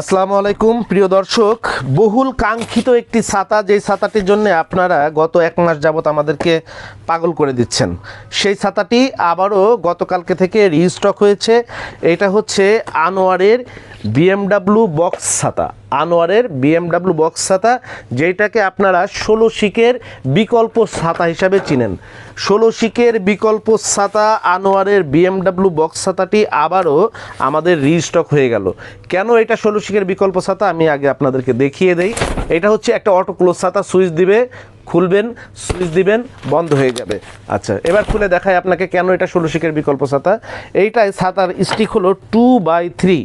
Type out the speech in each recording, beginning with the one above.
আসসালামু আলাইকুম, প্রিয় দর্শক। বহুল কাঙ্ক্ষিত একটি ছাতা, যেই ছাতাটির জন্য আপনারা গত এক মাস যাবৎ আমাদেরকে পাগল করে দিচ্ছেন। সেই ছাতাটি আবারও গতকালকে থেকে রিস্টক হয়েছে। এটা হচ্ছে আনোয়ারের বিএমডাব্লিউ বক্স ছাতা, আনোয়ারের বিএমডাব্লিউ বক্স ছাতা যেটাকে আপনারা ষোলো শিকের বিকল্প ছাতা হিসাবে চিনেন। ষোলো শিকের বিকল্প ছাতা, আনোয়ারের বিএমডাব্লিউ বক্স ছাতাটি আবারও আমাদের রিস্টক হয়ে গেল। কেন এটা ষোলো শিকের বিকল্প ছাতা? আমি আগে আপনাদেরকে দেখিয়ে দেই। এটা হচ্ছে একটা অটো ক্লোজ ছাতা, সুইচ দিবে, খুলবেন, সুইচ দিবেন, বন্ধ হয়ে যাবে। আচ্ছা এবার খুলে দেখায় আপনাকে কেন এটা ষোলো শিকের বিকল্প ছাতা। এইটাই ছাতার স্টিক হলো টু বাই থ্রি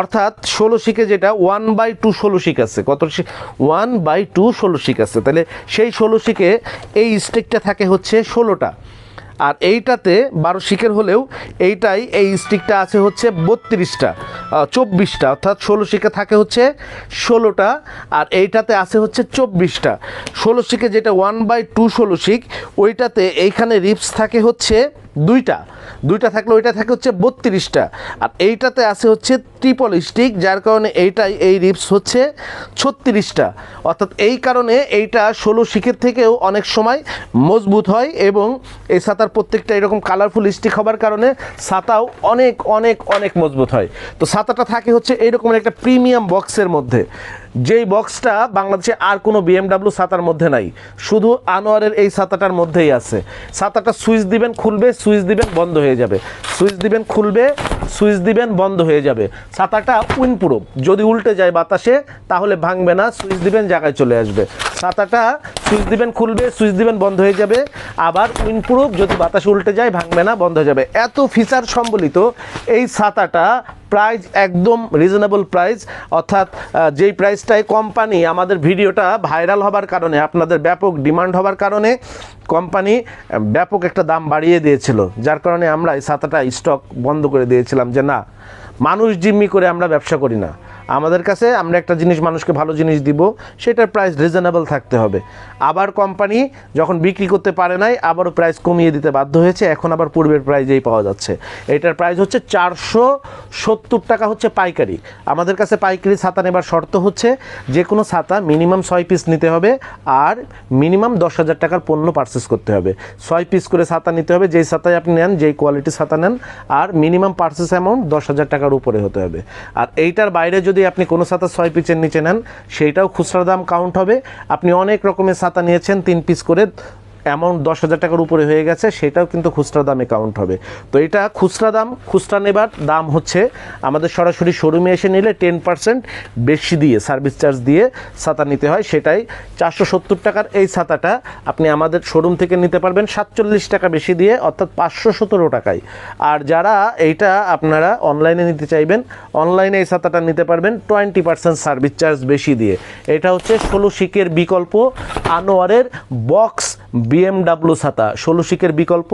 অর্থাৎ ষোলো শিখে যেটা ওয়ান বাই টু ষোলো শিখ আছে। কত ওয়ান বাই টু ষোলো শিখ আছে। তাহলে সেই ষোলো শিখে এই স্টিকটা থাকে হচ্ছে ষোলোটা। আর এইটাতে বারো শিখের হলেও এইটাই এই স্টিকটা আছে হচ্ছে বত্রিশটা চব্বিশটা। অর্থাৎ ষোলো শিখে থাকে হচ্ছে ষোলোটা আর এইটাতে আছে হচ্ছে চব্বিশটা। ষোলো শিখে যেটা ওয়ান বাই টু ষোলো শিখ, ওইটাতে এইখানে রিপস থাকে হচ্ছে দুইটা। দুইটা থাকলে ওইটা থাকে হচ্ছে বত্রিশটা। আর এইটাতে আছে হচ্ছে ট্রিপল স্টিক যার কারণে এইটাই, এই রিপস হচ্ছে ছত্রিশটা। অর্থাৎ এই কারণে এইটা ষোলো শিখের থেকেও অনেক সময় মজবুত হয় এবং এই ছাতার প্রত্যেকটা এরকম কালারফুল স্টিক হবার কারণে ছাতাও অনেক অনেক অনেক মজবুত হয়। তো ছাতাটা থাকে হচ্ছে এইরকম একটা প্রিমিয়াম বক্সের মধ্যে। যেই বক্সটা বাংলাদেশে আর কোনো বিএমডাব্লিউ ছাতার মধ্যে নাই, শুধু আনোয়ারের এই ছাতাটার মধ্যেই আছে। ছাতাটা সুইচ দিবেন, খুলবে, সুইচ দিবেন, বন্ধ হয়ে যাবে। সুইচ দিবেন, খুলবে, সুইচ দিবেন, বন্ধ হয়ে যাবে। ছাতাটা উইনপ্রুফ। যদি উল্টে যায় বাতাসে, তাহলে ভাঙবে না, সুইচ দিবেন, জায়গায় চলে আসবে। ছাতাটা সুইচ দিবেন, খুলবে, সুইচ দিবেন, বন্ধ হয়ে যাবে। আবার উইনপ্রুফ, যদি বাতাসে উল্টে যায়, ভাঙবে না, বন্ধ হয়ে যাবে। এত ফিচার সম্বলিত এই ছাতাটা প্রাইস একদম রিজনেবল প্রাইস অর্থাৎ যেই প্রাইসটায় কোম্পানি আমাদের ভিডিওটা ভাইরাল হবার কারণে, আপনাদের ব্যাপক ডিমান্ড হবার কারণে কোম্পানি ব্যাপক একটা দাম বাড়িয়ে দিয়েছিল। যার কারণে আমরা এই সাতাটা স্টক বন্ধ করে দিয়েছিলাম যে না, মানুষ জিম্মি করে আমরা ব্যবসা করি না। আমাদের কাছে আমরা একটা জিনিস, মানুষকে ভালো জিনিস দিব, সেটার প্রাইস রিজনেবল থাকতে হবে। আবার কোম্পানি যখন বিক্রি করতে পারে নাই, আবারও প্রাইস কমিয়ে দিতে বাধ্য হয়েছে, এখন আবার পূর্বের প্রাইজেই পাওয়া যাচ্ছে। এটার প্রাইস হচ্ছে চারশো সত্তর টাকা হচ্ছে পাইকারি। আমাদের কাছে পাইকারি ছাতা নেবার শর্ত হচ্ছে যে কোনো ছাতা মিনিমাম ছয় পিস নিতে হবে, আর মিনিমাম দশ হাজার টাকার পণ্য পারচেস করতে হবে। ছয় পিস করে ছাতা নিতে হবে, যেই ছাতায় আপনি নেন, যেই কোয়ালিটির ছাতা নেন, আর মিনিমাম পারচেস অ্যামাউন্ট দশ হাজার টাকার উপরে হতে হবে। আর এইটার বাইরে যদি আপনি কোনো ছাতা ছয় পিসের নিচে নেন, সেইটাও খুচরা দাম কাউন্ট হবে। আপনি অনেক রকমের ছাতা নিয়েছেন, তিন পিস করে অ্যামাউন্ট দশ হাজার টাকার উপরে হয়ে গেছে, সেটাও কিন্তু খুচরা দামে কাউন্ট হবে। তো এটা খুচরা দাম, খুচরা নেবার দাম হচ্ছে আমাদের সরাসরি শোরুমে এসে নিলে টেন পার্সেন্ট বেশি দিয়ে সার্ভিস চার্জ দিয়ে ছাতা নিতে হয়। সেটাই চারশো সত্তর টাকার এই ছাতাটা আপনি আমাদের শোরুম থেকে নিতে পারবেন সাতচল্লিশ টাকা বেশি দিয়ে, অর্থাৎ পাঁচশো সতেরো টাকায়। আর যারা এইটা আপনারা অনলাইনে নিতে চাইবেন অনলাইনে এই ছাতাটা নিতে পারবেন টোয়েন্টি পার্সেন্ট সার্ভিস চার্জ বেশি দিয়ে। এটা হচ্ছে ষোলো শিকের বিকল্প আনোয়ারের বক্স বিএমডাব্লিউ ছাতা, ষোলো শিকের বিকল্প,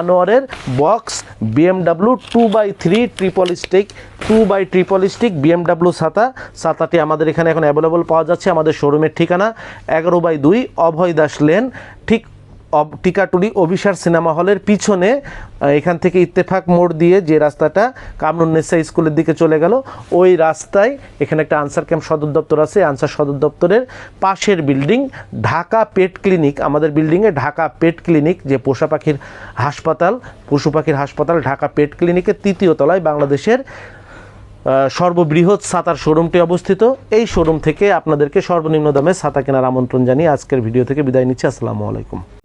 আনোয়ারের box BMW two by three triple stick two by triple stick BMW ছাতা। ছাতাটি আমাদের এখানে এখন অ্যাভেলেবল পাওয়া যাচ্ছে আমাদের শোরুমের ঠিকানা, এগারো বাই দুই অভয় দাস লেন ঠিক টিকাটুলি অভিসার সিনেমা হলের পিছনে এখান থেকে ইত্তেফাক মোড় দিয়ে যে রাস্তাটা কামরুন্নেসা স্কুলের দিকে চলে গেল, ওই রাস্তায় এখানে একটা আনসার ক্যাম্প সদর দপ্তর আছে। আনসার সদর দপ্তরের পাশের বিল্ডিং, ঢাকা পেট ক্লিনিক, আমাদের বিল্ডিংয়ে ঢাকা পেট ক্লিনিক, যে পোষা পাখির হাসপাতাল, পশু পাখির হাসপাতাল, ঢাকা পেট ক্লিনিকের তৃতীয় তলায় বাংলাদেশের সর্ববৃহৎ ছাতার শোরুমটি অবস্থিত। এই শোরুম থেকে আপনাদেরকে সর্বনিম্ন দামে ছাতা কেনার আমন্ত্রণ জানিয়ে আজকের ভিডিও থেকে বিদায় নিচ্ছি। আসসালামু আলাইকুম।